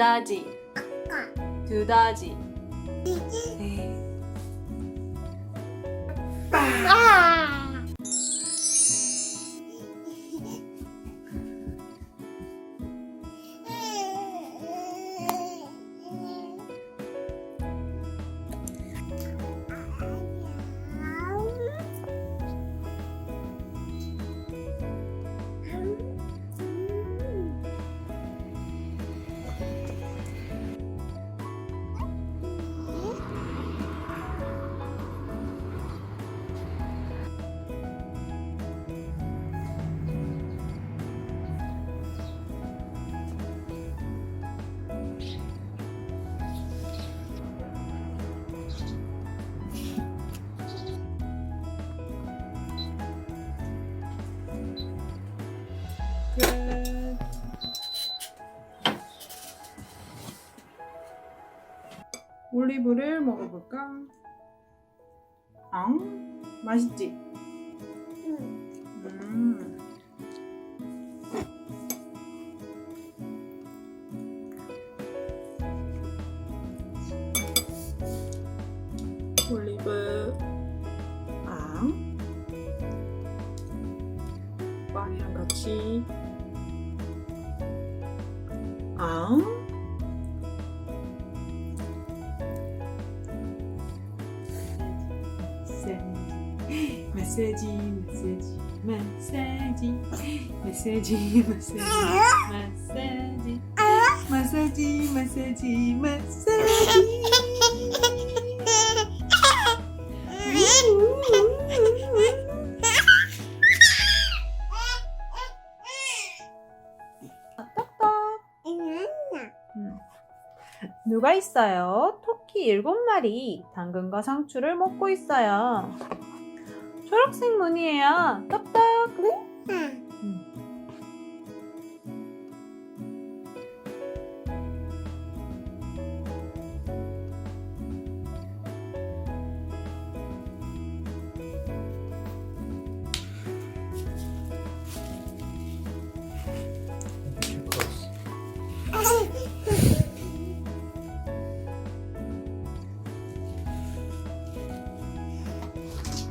두다지. 두다지. 네. 올리브를 먹어볼까? 앙 맛있지? 음. 올리브 빵 빵이랑 같이 앙 메시지 메시지 메시지 메시지 메시지 메시지 마사지 마사지 누가 있어요? 토끼 7마리 당근과 상추를 먹고 있어요. 초록색 무늬예요. 떡떡. 음.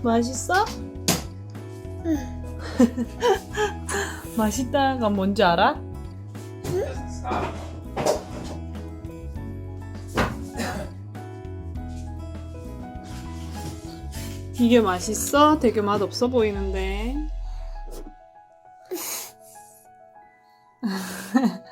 맛있어? 맛있다가 뭔지 알아? 이게 맛있어? 되게 맛없어 보이는데.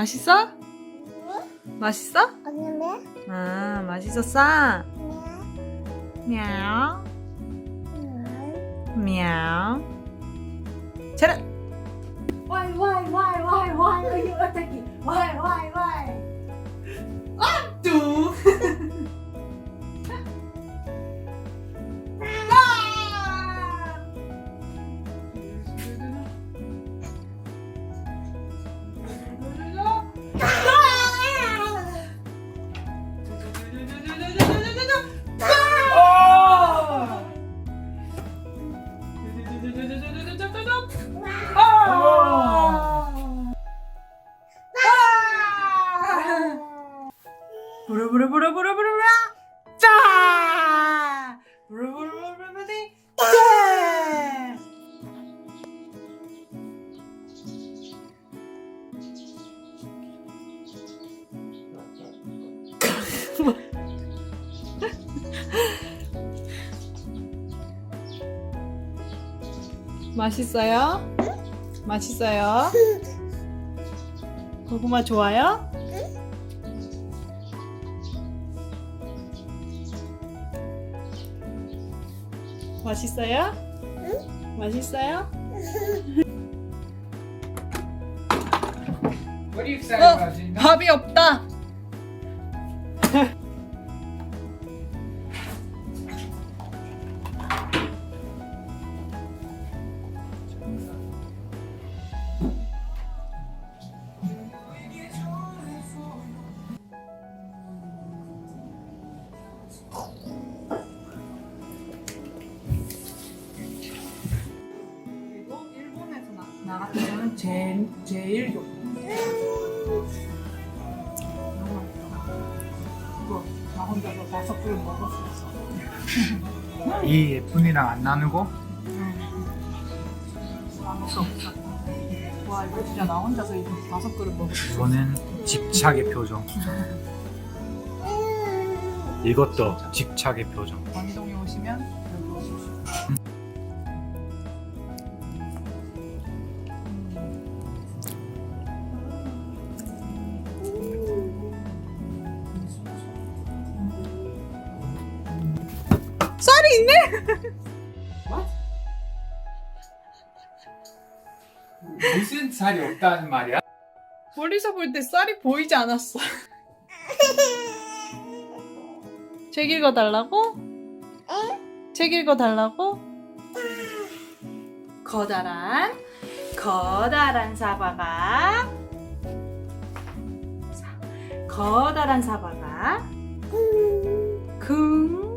맛있어? 맛있어? 아, 맛있었어? 미야오. 미야오. 차렷! Why, why, why, why, why are you attacking? Why, why, why? 부르부르부르부르부르 짜! 부르부르부르부르 짜! 맛있어요? 맛있어요? 고구마 좋아요? 맛있어요? 맛있어요? What are you excited 어, about, Gina? 밥이 없다. 같으면 제 제일 좋. 이거 나 혼자서 다섯 그릇 먹을 수 있어. 이 예쁜이랑 안 나누고 아무도 없어. 와 이거 진짜 나 혼자서 이거 다섯 그릇 먹을 수 있어. 이거는 집착의 표정. 이것도 집착의 표정. 원동에 오시면 쌀이 있네. 무슨 살이 없다는 말이야? 멀리서 볼 때 쌀이 보이지 않았어. 책 읽어달라고? 책 읽어달라고? 커다란 커다란 사과가 사- 커다란 사과가 쿵쿵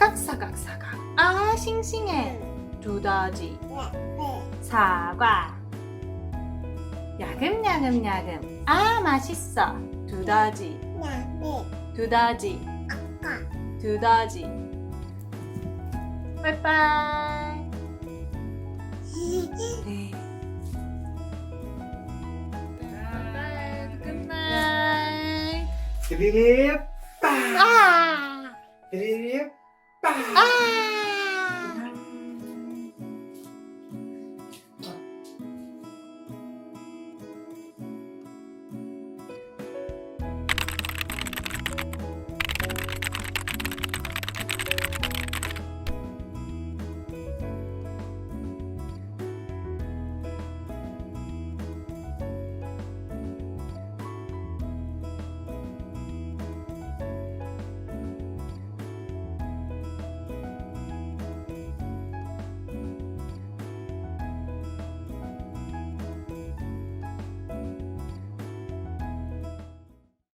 사각사각 사각. 아 싱싱해. 두더지 사과. 야금야금야금. 아 맛있어. 두더지 두더지 두더지 빠이빠이. 네. 굿나잇. 드립. 아! 드립 아!